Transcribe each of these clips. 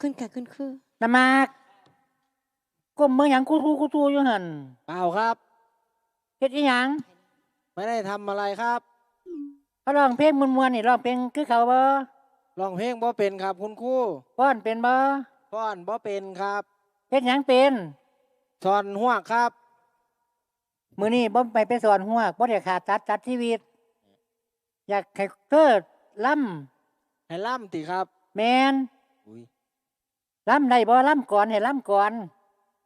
ขึ้นค่ะขึ้นคือน้ำมากก้มเมื่อหยังกูทูกูทูอยู่หันเปล่าครับ เฮ็ดอีหยังไม่ได้ทำอะไรครับเขาร้องเพลงมวนๆนี่ร้องเพลงคือเขาบ่ร้องเพลงบ่เป็นครับ คุณครูป้อนเป็นบ่ฟ้อนบ่เป็นครับเฮ็ดหยังเป็นสอนหัวครับ มื้อนี้บ่ไปไปสอนหัวบ่ได้ขาดตัดตัดชีวิต อยากให้เธอล่ให้ล่ำติครับำแม่นอุ้ย ล่ำได้บ่ล่ำก่อนให้ล่ำก่อน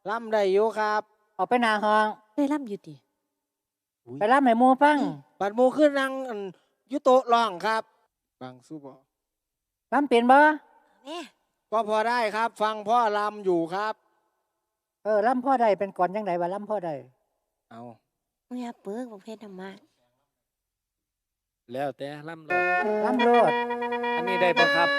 ล่ำได้อยู่ครับออกไปหน้าห้อง ได้ร่ำอยู่ติไปล่ำให้หมู่ฟังบัดหมูขึ้นนั่งอันอยุโตะร้องครับบางสู้บ่ล่ำเป็นบ่แม่ก็พอได้ครับ ฟังพ่อลำอยู่ครับ เออล่ำพ่อใดเป็นก่อนจังไดว่าล่ำพ่อใดเอามึงอย่าเปิกประเภทธรรมะแล้วแต่ล่ำเลยล่ำโลดอันนี้ได้ปะครับ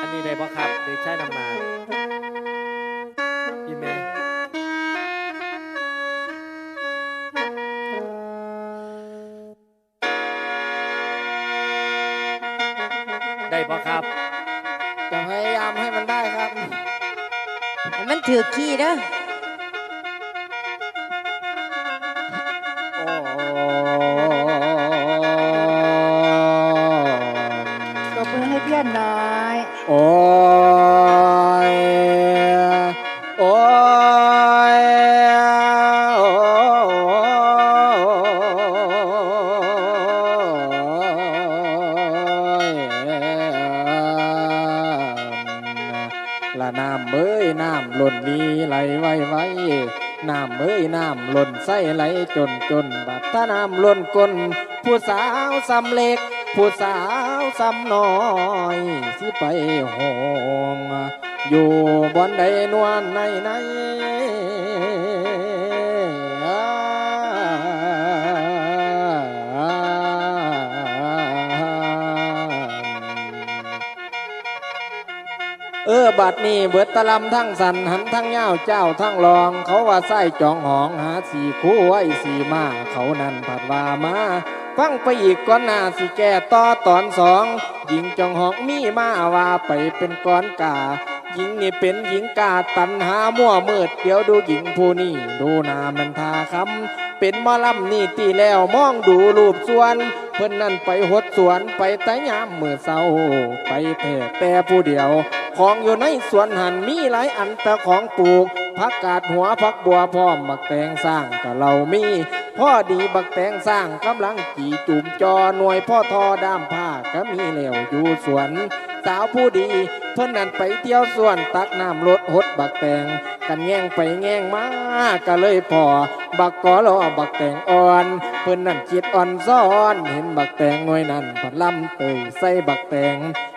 อันนี้ได้ปะครับเด็กชายนำมาพี่แม่ได้ปะครับ จะให้ มันถือขี้เด้อโอ้ตบมือให้เพี้ยนน้อย โอ้ น้ำเอ้ยน้ำหล่นนี้ไหลไว้ไว้น้ำเอ้ยน้ำหล่นใส่ไหลจนจนบัดถ้าน้ำหล่นก้นผู้สาวสำเล็ก ผู้สาวสำน้อยสิไปหงอยู่บนใดนวลในใน เออบัดนี้เบิดตะลำทั้งสันหันทั้งเย้าเจ้าทั้งรอง เขาว่าไส้จองหองหาสีคู่ไว้สีมาเขานั่นผัดว่ามาฟังไปอีกก่อนหน้าสิแก่ต่อตอนสองหญิงจองหองมีมาว่าไปเป็นก้อนกาหญิงนี่เป็นหญิงกาตันหามั่วมืดเดี๋ยวดูหญิงผู้นี่ดูนามันทาคำเป็นมอลำนี่ตีแล้วมองดูรูปส่วน เพิ่นนั่นไปหดสวนไปแต่ยามมือเศร้าไปเถิดแต่ผู้เดียว ของอยู่ในสวนหันมีหลายอันแต่ของปลูกผักกาดหัวผักบัวพร้อมบักแตงสร้างกับเรามีพ่อดีบักแตงสร้างกำลังกี่จุ่มจอหน่วยพ่อทอด้ามผ้าก็มีเหลวอยู่สวน สาวผู้ดี เพิ่นนั่นไปเที่ยวสวนตักน้ำรถหดบักแตงกันแง่งไปแง่งมาก็เลยพอ บักกอลอบักแตงอ่อน เพิ่นนั่นจิตอ่อนซ้อน เห็นบักแตงหน่วยนั่นผัดลำเตยใส่บักแตง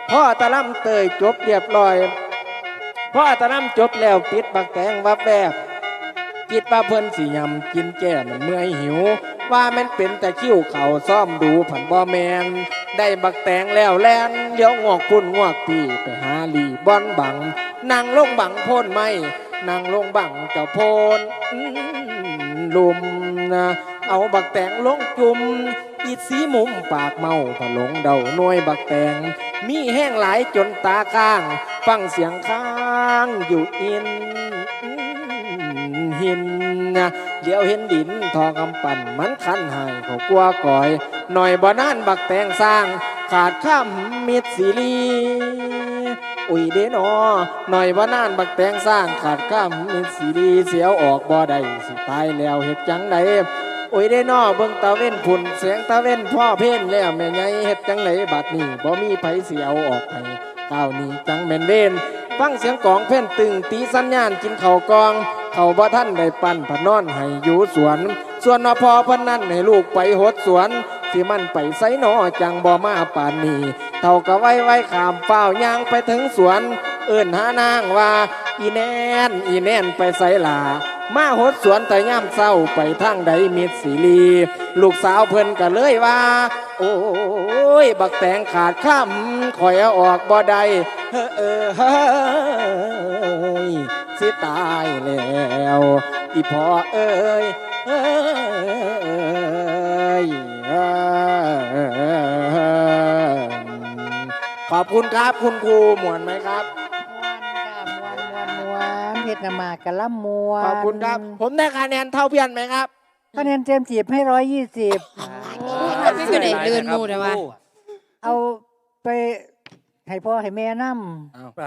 พ่อตะลำเตยจบเรียบร้อยพ่อตะลำจบแล้วปิดบักแตงวับแบบคิดว่าเพิ่นสิยำกินแก่มันเมื่อยหิว ว่าแมันเป็นแต่คิ้วเขาซ่อมดูผันบ่แมนได้บักแตงแล้วแลนเดี๋ยวงอกพุ่นงอกพี่ไปหาลีบอนบังนางลงบังโพนไม่นางลงบังเจ้าโพนลุมนะเอาบักแตงลงจุ่มอีดสีมุมปากเมาผลงเดาหน่วยบักแตง มีแห้งหลายจนตาข้าง ฟังเสียงค้างอยู่อินหิน นะเดี๋ยวเห็นดินทองกำปั่นมันคันหายเขากลัวก่อย หน่อยบ่นานบักแตงสร้าง ขาดข้ามมิดสีลีอุ้ยเดนอหน่อยบ่นานบักแตงสร้างขาดข้ามมิดสีลีเสียวออกบ่ได้สิตายแล้วเฮ็ดจังไดอุ้ยเดนอเบิ่งตาเว้นผุนเสียงตาเว้นพ่อเพ่นแล้วแม่ใหญ่เฮ็ดจังไดบัดนี้บ่มีไผสิเอาออกให้ก้าวนี้จังแม่นเว้นฟังเสียงกองเพ่นตึงตีสัญญาณกินเข่ากอง เขาบ่ท่านได้ปั่นพะนอนให้อยู่สวน ส่วนนอพอพนนั่นให้ลูกไปหดสวนที่มันไปไสนอจังบ่มาป่านนี้เท่ากับไว้ไว้ขามเฝ้ายางไปถึงสวน เอิ่นหานางว่า อีแนนอีแนนไปไสลามาหดสวนแต่ย่ำเศร้าไปทางใดมิดสีลีลูกสาวเพิ่นก็เลยว่า โอ้ย บักแตงขาดคำข่อยอออกบ่ได้เอเออ สิตายแล้วอีพ่อเอ้ยเอ้ยเอ้ยขอบคุณครับคุณครูหมวนไหมครับ มวนค่ะมวนมวนมวนเพชรนามากะล่ำมวนขอบคุณครับ ผมได้คะแนนเท่าเพียนไหมครับ คะแนนเต็มสิบให้ร้อยยี่สิบไม่คือได้เดินหมู่แต่ว่า เอาไปให้พ่อให้แม่นำ